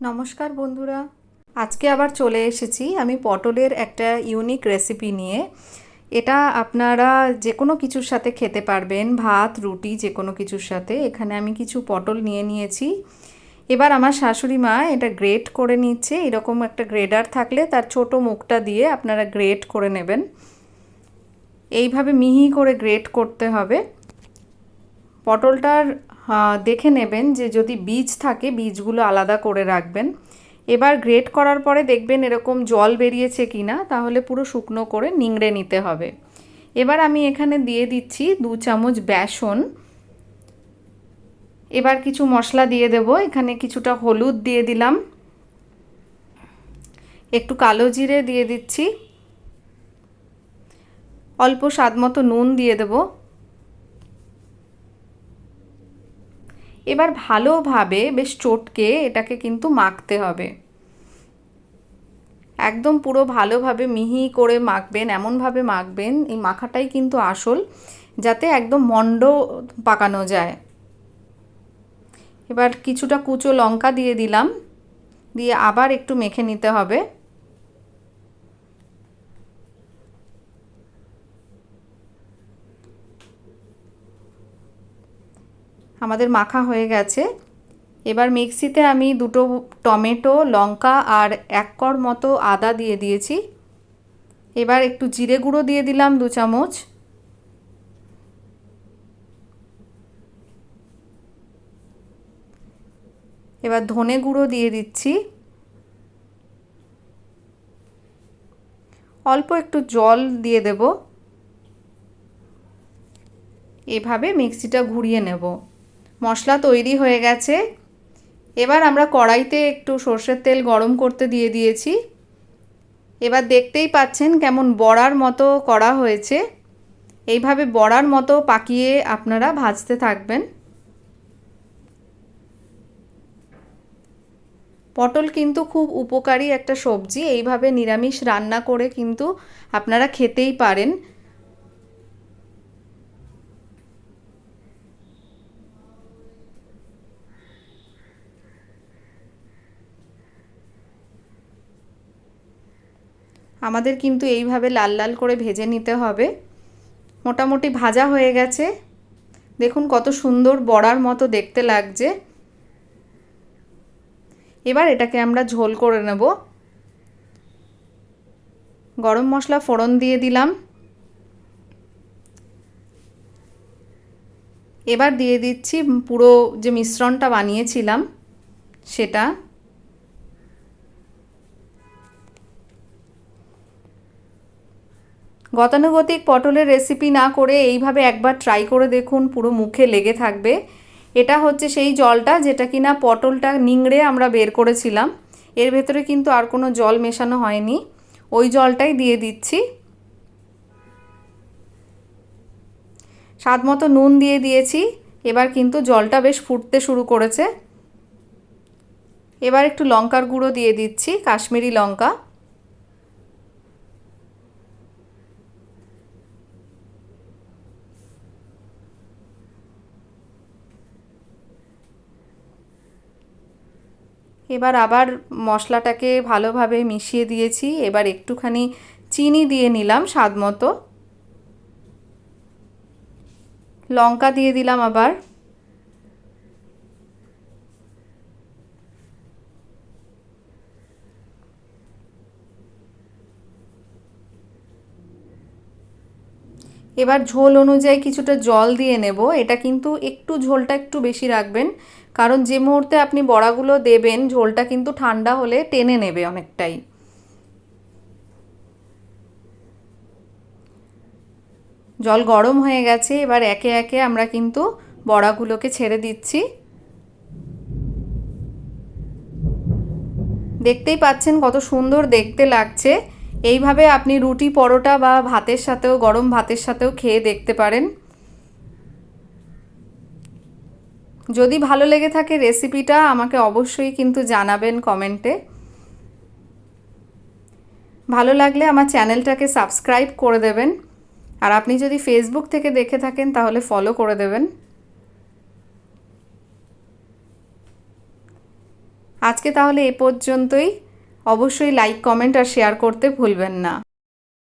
নমস্কার বন্ধুরা। আজকে আবার চলে এসেছি আমি পটলের একটা ইউনিক রেসিপি নিয়ে। এটা আপনারা যে কোনো কিছুর সাথে খেতে পারবেন, ভাত, রুটি যে কোনো কিছুর সাথে। এখানে আমি কিছু পটল নিয়ে নিয়েছি। এবার আমার শাশুড়ি মা এটা গ্রেট করে নিচ্ছে। এরকম একটা গ্রেডার থাকলে তার ছোট মুখটা দিয়ে আপনারা গ্রেট করে নেবেন। এইভাবে মিহি করে গ্রেট করতে হবে। পটলটার দেখে নেবেন যে যদি বীজ থাকে, বীজগুলো আলাদা করে রাখবেন। এবার গ্রেট করার পরে দেখবেন এরকম জল বেরিয়েছে কি না তাহলে পুরো শুকনো করে নিংড়ে নিতে হবে। এবার আমি এখানে দিয়ে দিচ্ছি দু চামচ বেসন। এবার কিছু মশলা দিয়ে দেব। এখানে কিছুটা হলুদ দিয়ে দিলাম। একটু কালো জিরে দিয়ে দিচ্ছি। অল্প স্বাদ মতো নুন দিয়ে দেবো। এবার ভালোভাবে বেশ চটকে এটাকে কিন্তু মাখতে হবে। একদম পুরো ভালোভাবে মিহি করে মাখবেন, এমনভাবে মাখবেন, এই মাখাটাই কিন্তু আসল, যাতে একদম মন্ড পাকানো যায়। এবার কিছুটা কুচো লঙ্কা দিয়ে দিলাম, দিয়ে আবার একটু মেখে নিতে হবে। আমাদের মাখা হয়ে গেছে। এবার মিক্সিতে আমি দুটো টমেটো, লঙ্কা আর এক কর মতো আদা দিয়ে দিয়েছি। এবার একটু জিরে গুঁড়ো দিয়ে দিলাম দু চামচ। এবার ধনে গুঁড়ো দিয়ে দিচ্ছি। অল্প একটু জল দিয়ে দেব। এভাবে মিক্সিটা ঘুরিয়ে নেব। মশলা তৈরি হয়ে গেছে। এবার আমরা কড়াইতে একটু সর্ষের তেল গরম করতে দিয়ে দিয়েছি। এবার দেখতেই পাচ্ছেন কেমন বড়ার মতো করা হয়েছে। এইভাবে বড়ার মতো পাকিয়ে আপনারা ভাজতে থাকবেন। পটল কিন্তু খুব উপকারী একটা সবজি। এইভাবে নিরামিষ রান্না করে কিন্তু আপনারা খেতেই পারেন। আমাদের কিন্তু এইভাবে লাল লাল করে ভেজে নিতে হবে। মোটামুটি ভাজা হয়ে গেছে। দেখুন কত সুন্দর বড়ার মতো দেখতে লাগছে। এবার এটাকে আমরা ঝোল করে নেব। গরম মশলা ফোড়ন দিয়ে দিলাম। এবার দিয়ে দিচ্ছি পুরো যে মিশ্রণটা বানিয়েছিলাম, সেটা। গতানুগতিক পটলের রেসিপি না করে এইভাবে একবার ট্রাই করে দেখুন, পুরো মুখে লেগে থাকবে। এটা হচ্ছে সেই জলটা যেটা কিনা পটলটা নিংড়ে আমরা বের করেছিলাম। এর ভেতরে কিন্তু আর কোনো জল মেশানো হয়নি। ওই জলটাই দিয়ে দিচ্ছি। স্বাদ মতো নুন দিয়ে দিয়েছি। এবার কিন্তু জলটা বেশ ফুটতে শুরু করেছে। এবার একটু লঙ্কার গুঁড়ো দিয়ে দিচ্ছি, কাশ্মীরি লঙ্কা। এবার আবার মশলাটাকে ভালোভাবে মিশিয়ে দিয়েছি। এবার একটুখানি চিনি দিয়ে নিলাম স্বাদ মতো। লঙ্কা দিয়ে দিলাম আবার। এবার ঝোল অনুযায়ী কিছুটা জল দিয়ে নেব। এটা কিন্তু একটু ঝোলটা একটু বেশি রাখবেন। কারণ যে মুহূর্তে আপনি বড়াগুলো দেবেন, ঝোলটা কিন্তু ঠান্ডা হলে টেনে নেবে অনেকটাই। জল গরম হয়ে গেছে, এবার একে একে আমরা কিন্তু বড়াগুলোকে ছেড়ে দিচ্ছি। দেখতেই পাচ্ছেন কত সুন্দর দেখতে লাগছে। এইভাবে আপনি রুটি, পরোটা বা ভাতের সাথেও, গরম ভাতের সাথেও খেয়ে দেখতে পারেন। যদি ভালো লেগে থাকে রেসিপিটা আমাকে অবশ্যই কিন্তু জানাবেন কমেন্টে ভালো লাগলে আমার চ্যানেলটাকে সাবস্ক্রাইব করে দেবেন। আর আপনি যদি ফেসবুক থেকে দেখে থাকেন, তাহলে ফলো করে দেবেন। আজকে তাহলে এ পর্যন্তই। অবশ্যই লাইক কমেন্ট আর শেয়ার করতে ভুলবেন না।